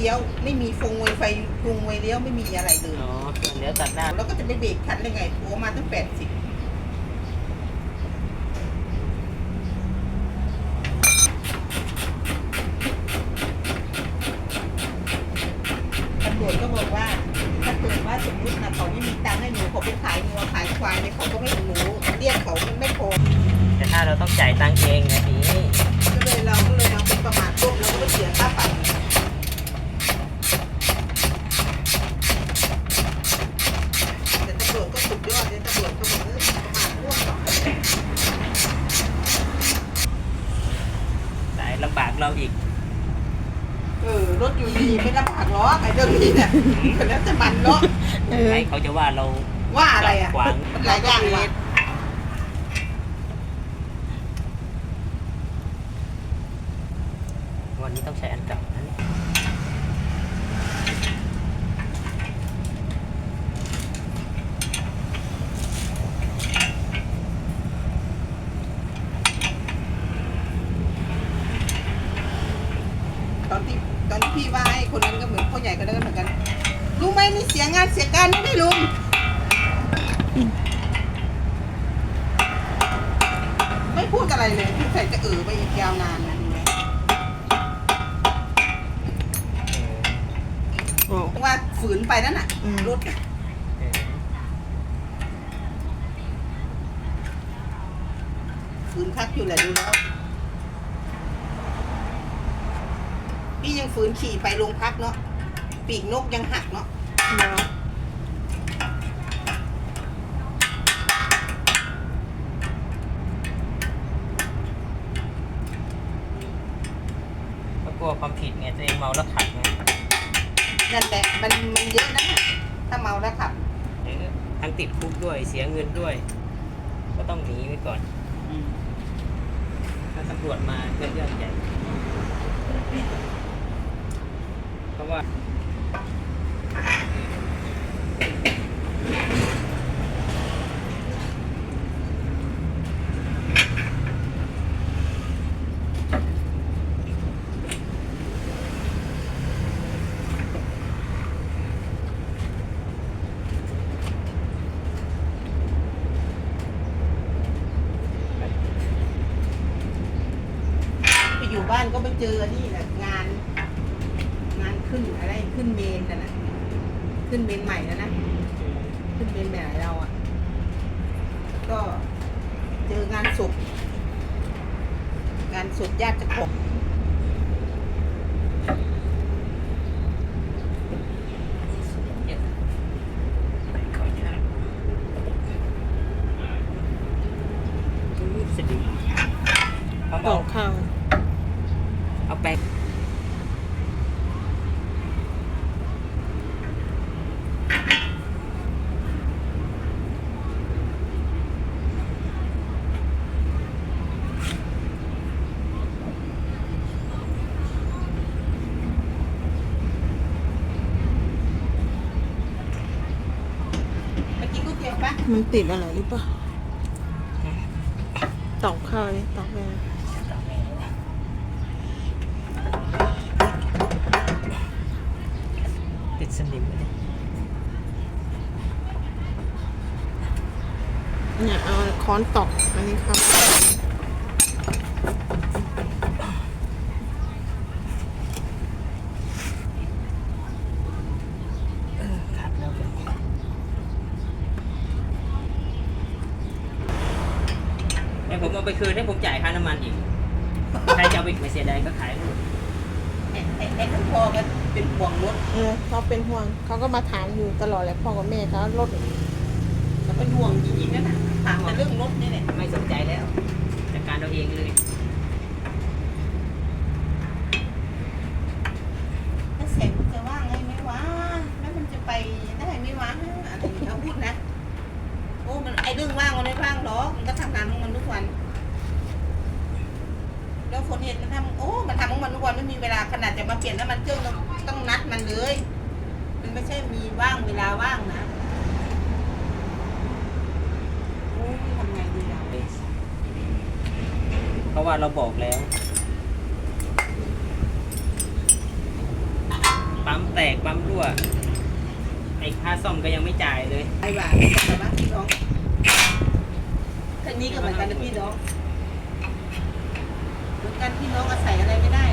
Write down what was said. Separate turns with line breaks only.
เลี้ยว ไม่มีฟงไวไฟฟงไวเลี้ยวไม่มีอะไรเลย
อ๋อเดี๋ยวตัดหน้า
แล้วก็จะไปเบรกทันได้ไงโผล่มาตั้งแปดสิบตำรวจก็บอกว่า ถ้าเกิดว่าสมมตินะเขาไม่มีตังค์ให้หนูเขาไปขายงัวขายควายเนี่ยเขาก็ไม่ให้หนูเรียกเขามันไม่พอ
แต่ถ้าเราต้องจ่ายตังค์เองนะทีนี้
ป็นประมาทร่วมแล้วก็ไม่เสียค่าปรับแต่ตำรวจก็สุดยอดเลยตำรวจก็บอกเออประมาทร่วมหรอก
แต่ลำบากเราอีก
เออรถอยู่ดีไม่ลำบากล้อไอ้เรื่องนี้เนี่ยคนนั้นจะมันเนาะ
เออ
ใครเขาจะว่าเรา
ว่าอะไรอะ
ขวาง
มันหลายอย่างว่ะ
วันนี้ต้องใช้อันเก่านะเนี่ย
ตอนที่ตอนที่พี่ว่าให้คนนั้นก็เหมือนพ่อใหญ่คนนั้เหมือนกันรู้ไหมนี่เสียงานเสียการไม่ได้ลุงไม่พูดอะไรเลยพี่ใส่จะเออไปอีกยาวนานนะดูไหม
โอ้
เพราะว่า ฝืนไปนั่นน่ะ
อืม
รถน่ะ
เออ
ฝืนคักอยู่แหละดูแล้วพี่ยังฝืนขี่ไปโรงพักเนาะปีกนกยังหักเนาะ
เนาะ
ก็กลัวความผิดไงตัวเองเมาแล้วขับไง
นั่นแหละมันมันเยอะนะถ้าเมาแล้วขับ
เออทั้งติดคุกด้วยเสียเงินด้วย ก็ต้องหนีไว้ก่อน ถ้าตำรวจมาก็เรื่องใหญ่เพราะว่าา
นก็ไปเจอนี่แหละงาน งานขึ้นอะไรขึ้นเมนน่ะนะขึ้นเมนใหม่แล้วนะขึ้นเมนใหม่เราอะ ก็เจองานศพงานศพญาติเจะของ
เยอะขออนุญาตอุ๊ยสะดุดเอา
ส
เอา
องข้าง
เอาไป
ไปกินก๋ว ยเตี๋ยวปะ
มันติดอะไรหรือเปล่าสองข้างนี่ตอกแม่
ติดสนิมเลย
เนี่ยเอา ค้อนตอกอันนี้ครับ
เออขาดแล้วกันให้ผมเอาไปคืนให้ผมจ่ายค่าน้ำมันอีก ใครจะเอาไปไม่เสียดายก็ขายหมด
ไอ้ไอ้ไอ้ทั้งพอกันเป็นห่วงรถ
เออเขาเป็นห่วงเขาก็มาถามอยู่ตลอดเลยพ่อกับแม่เขารถ
ก็เป็นห่วงจริงๆนะนะ ถามแต่เรื่องรถนี่แหละ
ไม่สนใจแล้วจัดการเราเองเลย
ถ้าแสงจะว่างไงไหมวะแล้วมันจะไปได้ไหมวะอะไรอย่างเงี้ยเขาพูดนะโอ้มันไอเรื่องว่างมันไม่ว่างหรอกมันก็ทำงานของมันทุกวัน แล้วคนเห็นมันทำโอ้มันทำของมันทุกวันไม่มีเวลาขนาดจะมาเปลี่ยนน้ำมันเครื่องต้องต้องนัดมันเลย มันไม่ใช่มีว่างเวลาว่างนะโอ้ยทำไงดีอะ
เพ ราะว่าเราบอกแล้ว ปั๊มแตกปั๊มรั่ว ไอ้ค่าซ่อมก็ยังไม่จ่ายเลย
ไอ้บ่าแต่ว่าพี่น้องคันนี้ก็เหมือนกันนะพี่น้องเหมือนกันพี่น้องอาศัยอะไรไม่ได้